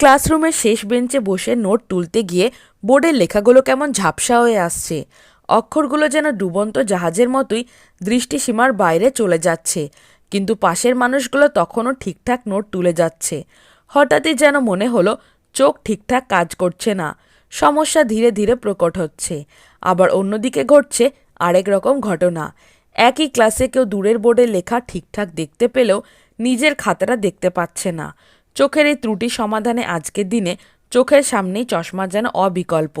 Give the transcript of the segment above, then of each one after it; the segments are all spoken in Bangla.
ক্লাসরুমের শেষ বেঞ্চে বসে নোট তুলতে গিয়ে বোর্ডের লেখাগুলো কেমন ঝাপসা হয়ে আসছে। অক্ষরগুলো যেন ডুবন্ত জাহাজের মতোই দৃষ্টিসীমার বাইরে চলে যাচ্ছে, কিন্তু পাশের মানুষগুলো তখনও ঠিকঠাক নোট তুলে যাচ্ছে। হঠাৎই যেন মনে হলো চোখ ঠিকঠাক কাজ করছে না, সমস্যা ধীরে ধীরে প্রকট হচ্ছে। আবার অন্যদিকে ঘটছে আরেক রকম ঘটনা। একই ক্লাসে কেউ দূরের বোর্ডে লেখা ঠিকঠাক দেখতে পেলেও নিজের খাতাটা দেখতে পাচ্ছে না। চোখের এই ত্রুটি সমাধানে আজকের দিনে চোখের সামনেই চশমা যেন অবিকল্প।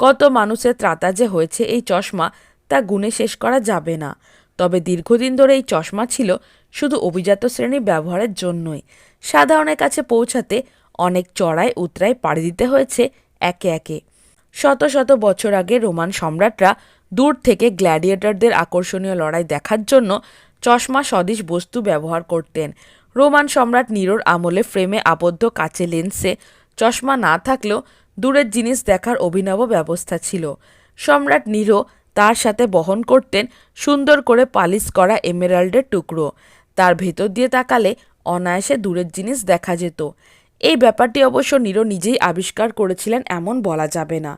কত মানুষের ত্রাতা যে হয়েছে এই চশমা তা গুণে শেষ করা যাবে না। তবে দীর্ঘদিন ধরে এই চশমা ছিল শুধু অভিজাত শ্রেণির ব্যবহারের জন্যই। সাধারণের কাছে পৌঁছাতে অনেক চড়াই উতরায় পাড়ি দিতে হয়েছে একে একে। শত শত বছর আগে রোমান সম্রাটরা দূর থেকে গ্ল্যাডিয়েটরদের আকর্ষণীয় লড়াই দেখার জন্য চশমা সদিশ বস্তু ব্যবহার করতেন। রোমান সম্রাট নিরোর আমলে ফ্রেমে আবদ্ধ কাচে লেন্সে চশমা না থাকলেও দূরের জিনিস দেখার অভিনব ব্যবস্থা ছিল। সম্রাট নিরো তার সাথে বহন করতেন সুন্দর করে পালিশ করা এমেরাল্ডের টুকরো। তার ভেতর দিয়ে তাকালে অনায়াসে দূরের জিনিস দেখা যেত। এই ব্যাপারটি অবশ্য নিরো নিজেই আবিষ্কার করেছিলেন এমন বলা যাবে না।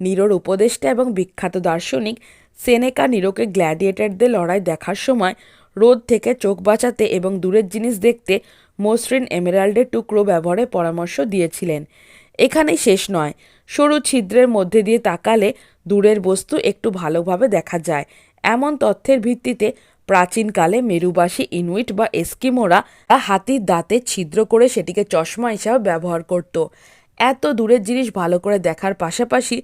নিরোর উপদেষ্টা এবং বিখ্যাত দার্শনিক সেনেকা নিরোকে গ্ল্যাডিয়েটরদের লড়াই দেখার সময় রোদ থেকে চোখ বাঁচাতে এবং দূরের জিনিস দেখতে মসৃণ এমেরাল্ডের টুকরো ব্যবহারের পরামর্শ দিয়েছিলেন। এখানেই শেষ নয়। সরু ছিদ্রের মধ্যে দিয়ে তাকালে দূরের বস্তু একটু ভালোভাবে দেখা যায়। এমন তথ্যের ভিত্তিতে প্রাচীনকালে মেরুবাসী ইনুইট বা এস্কিমোরা হাতির দাঁতে ছিদ্র করে সেটিকে চশমা হিসাবে ব্যবহার করত। এত দূরের জিনিস ভালো করে দেখার পাশাপাশি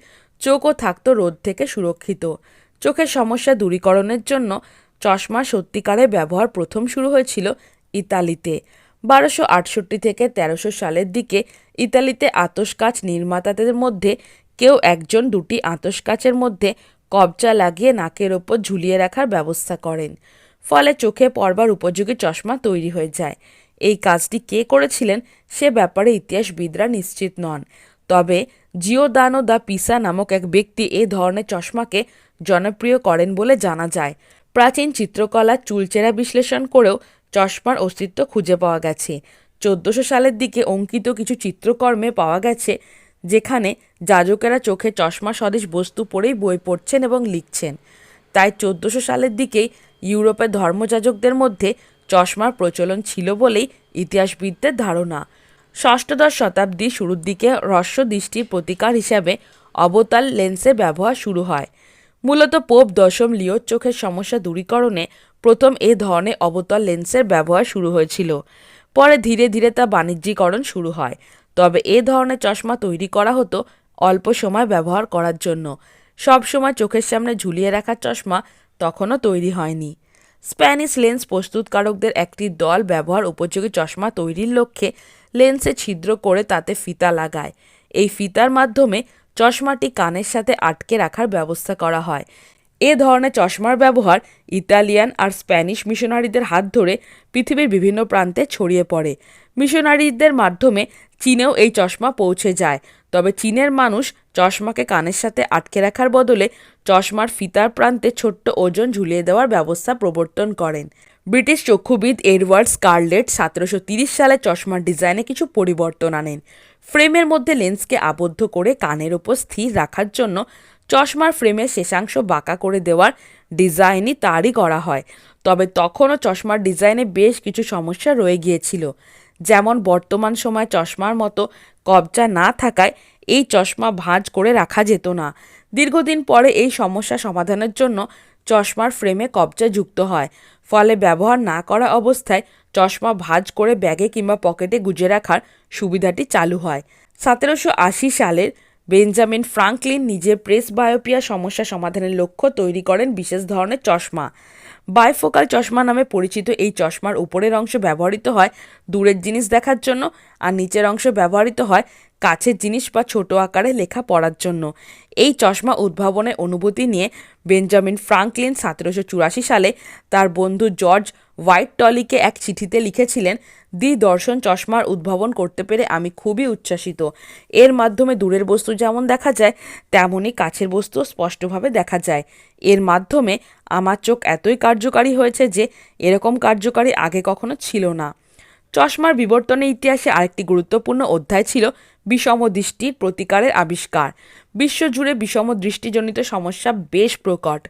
চোখও থাকতো রোদ থেকে সুরক্ষিত। চোখের সমস্যা দূরীকরণের জন্য চশমা সত্যিকারের ব্যবহার প্রথম শুরু হয়েছিল ইতালিতে। বারোশো আটষট্টি থেকে তেরোশো সালের দিকে ইতালিতে আতসকাচ নির্মাতাদের মধ্যে কেউ একজন দুটি আতসকাচের মধ্যে কবজা লাগিয়ে নাকের ওপর ঝুলিয়ে রাখার ব্যবস্থা করেন। ফলে চোখে পড়বার উপযোগী চশমা তৈরি হয়ে যায়। এই কাজটি কে করেছিলেন সে ব্যাপারে ইতিহাসবিদরা নিশ্চিত নন। তবে জিওদানো দা পিসা নামক এক ব্যক্তি এ ধরনের চশমাকে জনপ্রিয় করেন বলে জানা যায়। প্রাচীন চিত্রকলার চুলচেরা বিশ্লেষণ করেও চশমার অস্তিত্ব খুঁজে পাওয়া গেছে। চোদ্দোশো সালের দিকে অঙ্কিত কিছু চিত্রকর্মে পাওয়া গেছে, যেখানে যাজকেরা চোখে চশমা সদৃশ বস্তু পরেই বই পড়ছেন এবং লিখছেন। তাই চোদ্দোশো সালের দিকেই ইউরোপের ধর্মযাজকদের মধ্যে চশমার প্রচলন ছিল বলেই ইতিহাসবিদদের ধারণা। ষষ্ঠদশ শতাব্দীর শুরুর দিকে হ্রস্ব দৃষ্টির প্রতিকার হিসাবে অবতাল লেন্সের ব্যবহার শুরু হয়। মূলত পোপ দশম লিওর চোখের সমস্যা দূরীকরণে প্রথম এ ধরনের অবতল লেন্সের ব্যবহার শুরু হয়েছিল। পরে ধীরে ধীরে তা বাণিজ্যিকরণ শুরু হয়। তবে এ ধরনের চশমা তৈরি করা হতো অল্প সময় ব্যবহার করার জন্য। সব সময় চোখের সামনে ঝুলিয়ে রাখার চশমা তখনও তৈরি হয়নি। স্প্যানিশ লেন্স প্রস্তুতকারকদের একটি দল ব্যবহার উপযোগী চশমা তৈরির লক্ষ্যে লেন্সে ছিদ্র করে তাতে ফিতা লাগায়। এই ফিতার মাধ্যমে চশমাটি কানের সাথে আটকে রাখার ব্যবস্থা করা হয়। এ ধরনের চশমার ব্যবহার ইতালিয়ান আর স্প্যানিশ মিশনারিদের হাত ধরে পৃথিবীর বিভিন্ন প্রান্তে ছড়িয়ে পড়ে। মিশনারিদের মাধ্যমে চীনেও এই চশমা পৌঁছে যায়। তবে চীনের মানুষ চশমাকে কানের সাথে আটকে রাখার বদলে চশমার ফিতার প্রান্তে ছোট্ট ওজন ঝুলিয়ে দেওয়ার ব্যবস্থা প্রবর্তন করেন। ব্রিটিশ চক্ষুবিদ এডওয়ার্ড স্কারলেট সতেরোশো তিরিশ সালে চশমার ডিজাইনে কিছু পরিবর্তন আনেন। ফ্রেমের মধ্যে লেন্সকে আবদ্ধ করে কানের ওপর স্থির রাখার জন্য চশমার ফ্রেমের শেষাংশ বাঁকা করে দেওয়ার ডিজাইনই তারই করা হয়। তবে তখনও চশমার ডিজাইনে বেশ কিছু সমস্যা রয়ে গিয়েছিল। যেমন বর্তমান সময় চশমার মতো কবজা না থাকায় এই চশমা ভাঁজ করে রাখা যেত না। দীর্ঘদিন পরে এই সমস্যা সমাধানের জন্য চশমার ফ্রেমে কবজা যুক্ত হয়। ফলে ব্যবহার না করা অবস্থায় চশমা ভাঁজ করে ব্যাগে কিংবা পকেটে গুজে রাখার সুবিধাটি চালু হয়। সতেরোশো আশি সালের বেঞ্জামিন ফ্রাঙ্কলিন নিজের প্রেস বায়োপিয়া সমস্যা সমাধানের লক্ষ্য তৈরি করেন বিশেষ ধরনের চশমা। বাইফোকাল চশমা নামে পরিচিত এই চশমার উপরের অংশ ব্যবহৃত হয় দূরের জিনিস দেখার জন্য আর নিচের অংশ ব্যবহৃত হয় কাছের জিনিস বা ছোট আকারে লেখা পড়ার জন্য। এই চশমা উদ্ভাবনের অনুভূতি নিয়ে বেঞ্জামিন ফ্রাঙ্কলিন সতেরোশো চুরাশি সালে তার বন্ধু জর্জ হোয়াইট টলিকে এক চিঠিতে লিখেছিলেন দি দর্শন চশমার উদ্ভাবন করতে পেরে আমি খুবই উচ্ছ্বাসিত। এর মাধ্যমে দূরের বস্তু যেমন দেখা যায় তেমনই কাছের বস্তু স্পষ্টভাবে দেখা যায়। এর মাধ্যমে আমার চোখ এতই কার্যকারী হয়েছে যে এরকম কার্যকারী আগে কখনো ছিল না। চশমার বিবর্তনের ইতিহাসে আরেকটি গুরুত্বপূর্ণ অধ্যায় ছিল বিষম দৃষ্টির প্রতিকারের আবিষ্কার। বিশ্বজুড়ে বিষম দৃষ্টিজনিত সমস্যা বেশ প্রকট।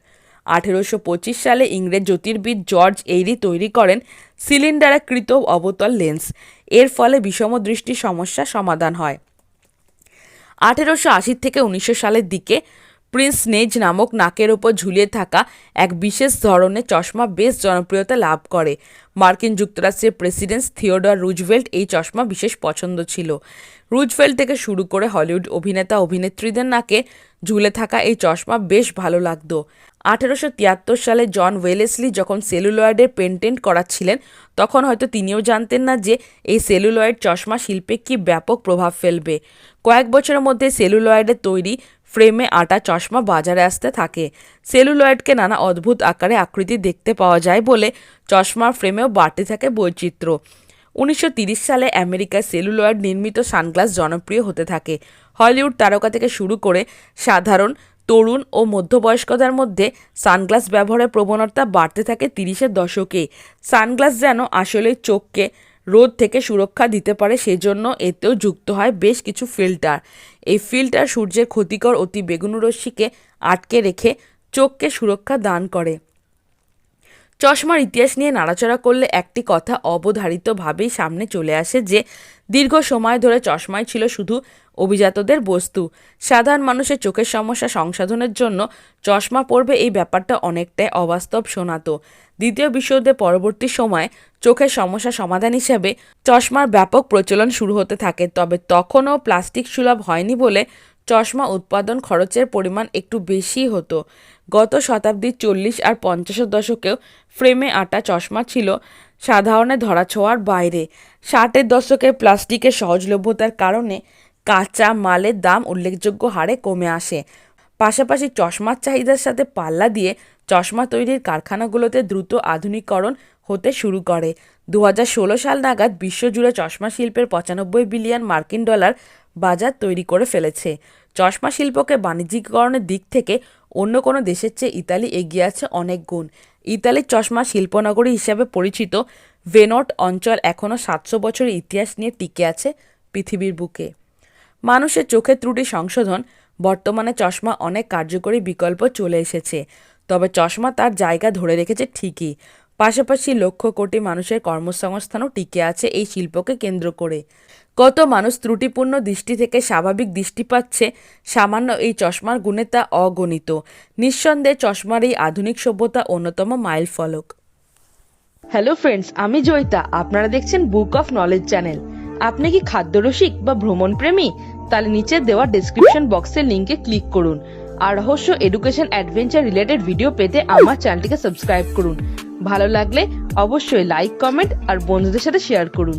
আঠেরোশো পঁচিশ সালে ইংরেজ জ্যোতির্বিদ জর্জ এইরি তৈরি করেন সিলিন্ডারাকৃত অবতল লেন্স। এর ফলে বিষম দৃষ্টি সমস্যা সমাধান হয়। আঠেরোশো আশি থেকে উনিশশো সালের দিকে প্রিন্স নেজ নামক নাকের ওপর ঝুলিয়ে থাকা এক বিশেষ ধরনের চশমা বেশ জনপ্রিয়তা লাভ করে। মার্কিন যুক্তরাষ্ট্রের প্রেসিডেন্ট থিওডর রুজভেল্ট এই চশমা বিশেষ পছন্দ ছিল। রুজভেল্ট থেকে শুরু করে হলিউড অভিনেতা, অভিনেত্রীদের নাকে ঝুলে থাকা এই চশমা বেশ ভালো লাগতো। আঠেরোশো তিয়াত্তর সালে জন ওয়েলেসলি যখন সেলুলয়েডের পেন্টেন্ট করাচ্ছিলেন, তখন হয়তো তিনিও জানতেন না যে এই সেলুলয়েড চশমা শিল্পে কী ব্যাপক প্রভাব ফেলবে। কয়েক বছরের মধ্যে সেলুলয়েডের তৈরি ফ্রেমে আটা চশমা বাজারে আসতে থাকে। সেলুলয়েডকে নানা অদ্ভুত আকারে আকৃতি দেখতে পাওয়া যায় বলে চশমার ফ্রেমেও বাড়তে থাকে বৈচিত্র্য। উনিশশো সালে আমেরিকায় সেলুলয়েড নির্মিত সানগ্লাস জনপ্রিয় হতে থাকে। হলিউড তারকা থেকে শুরু করে সাধারণ, তরুণ ও মধ্যবয়স্কদের মধ্যে সানগ্লাস ব্যবহারের প্রবণতা বাড়তে থাকে তিরিশের দশকে। সানগ্লাস যেন আসলে চোখকে রোদ থেকে সুরক্ষা দিতে পারে, সেজন্য এতেও যুক্ত হয় বেশ কিছু ফিল্টার। এই ফিল্টার সূর্যের ক্ষতিকর অতি বেগুনি রশ্মিকে আটকে রেখে চোখকে সুরক্ষা দান করে। চশমার ইতিহাস নিয়ে নাড়াচড়া করলে একটি কথা অবধারিতভাবেই সামনে চলে আসে যে, দীর্ঘ সময় ধরে চশমাই ছিল শুধু অভিজাতদের বস্তু। সাধারণ মানুষের চোখের সমস্যা সংশোধনের জন্য চশমা পরবে এই ব্যাপারটা অনেকটাই অবাস্তব শোনাতো। দ্বিতীয় বিশ্বযুদ্ধের পরবর্তী সময়ে চোখের সমস্যা সমাধান হিসেবে চশমার ব্যাপক প্রচলন শুরু হতে থাকে, তবে তখনও প্লাস্টিক সুলভ হয়নি বলে চশমা উৎপাদন খরচের পরিমাণ একটু বেশি হতো। গত শতাব্দীর চল্লিশ আর পঞ্চাশের দশকেও ফ্রেমে আটা চশমা ছিল সাধারণে ধরাছোঁয়ার বাইরে। ষাটের দশকে প্লাস্টিকের সহজলভ্যতার কারণে কাঁচা মালের দাম উল্লেখযোগ্য হারে কমে আসে। পাশাপাশি চশমার চাহিদার সাথে পাল্লা দিয়ে চশমা তৈরির কারখানাগুলোতে দ্রুত আধুনিকরণ হতে শুরু করে। দু হাজার ষোলো সাল নাগাদ বিশ্বজুড়ে চশমা শিল্পের পঁচানব্বই বিলিয়ন মার্কিন ডলার বাজার তৈরি করে ফেলেছে। চশমা শিল্পকে বাণিজ্যিকরণের দিক থেকে অন্য কোনো দেশের চেয়ে ইতালি এগিয়ে আছে অনেক গুণ। ইতালির চশমা শিল্পনগরী হিসাবে পরিচিত ভেনট অঞ্চল এখনও সাতশো বছরের ইতিহাস নিয়ে টিকে আছে পৃথিবীর বুকে। মানুষের চোখের ত্রুটি সংশোধন, বর্তমানে চশমা অনেক কার্যকরী বিকল্প চলে এসেছে। তবে চশমা তার জায়গা ধরে রেখেছে ঠিকই। পাশাপাশি লক্ষ কোটি মানুষের কর্মসংস্থানও টিকে আছে এই শিল্পকে কেন্দ্র করে। কত মানুষ ত্রুটিপূর্ণ দৃষ্টি থেকে স্বাভাবিক দৃষ্টি পাচ্ছে, সামান্য এই চশমার গুণে তা অগণিত। নিঃসন্দেহে চশমার এই আধুনিক সভ্যতা অন্যতম মাইল ফলক। হ্যালো ফ্রেন্ডস আমি জয়িতা। আপনারা দেখছেন বুক অফ নলেজ চ্যানেল আপনি কি খাদ্যরসিক বা ভ্রমণ প্রেমী তাহলে নিচে দেওয়া ডেসক্রিপশন বক্সের লিংকে ক্লিক করুন। আর রহস্য এডুকেশন অ্যাডভেঞ্চার রিলেটেড ভিডিও পেতে আমার চ্যানেলটিকে সাবস্ক্রাইব করুন। ভালো লাগলে অবশ্যই লাইক কমেন্ট আর বন্ধুদের সাথে শেয়ার করুন।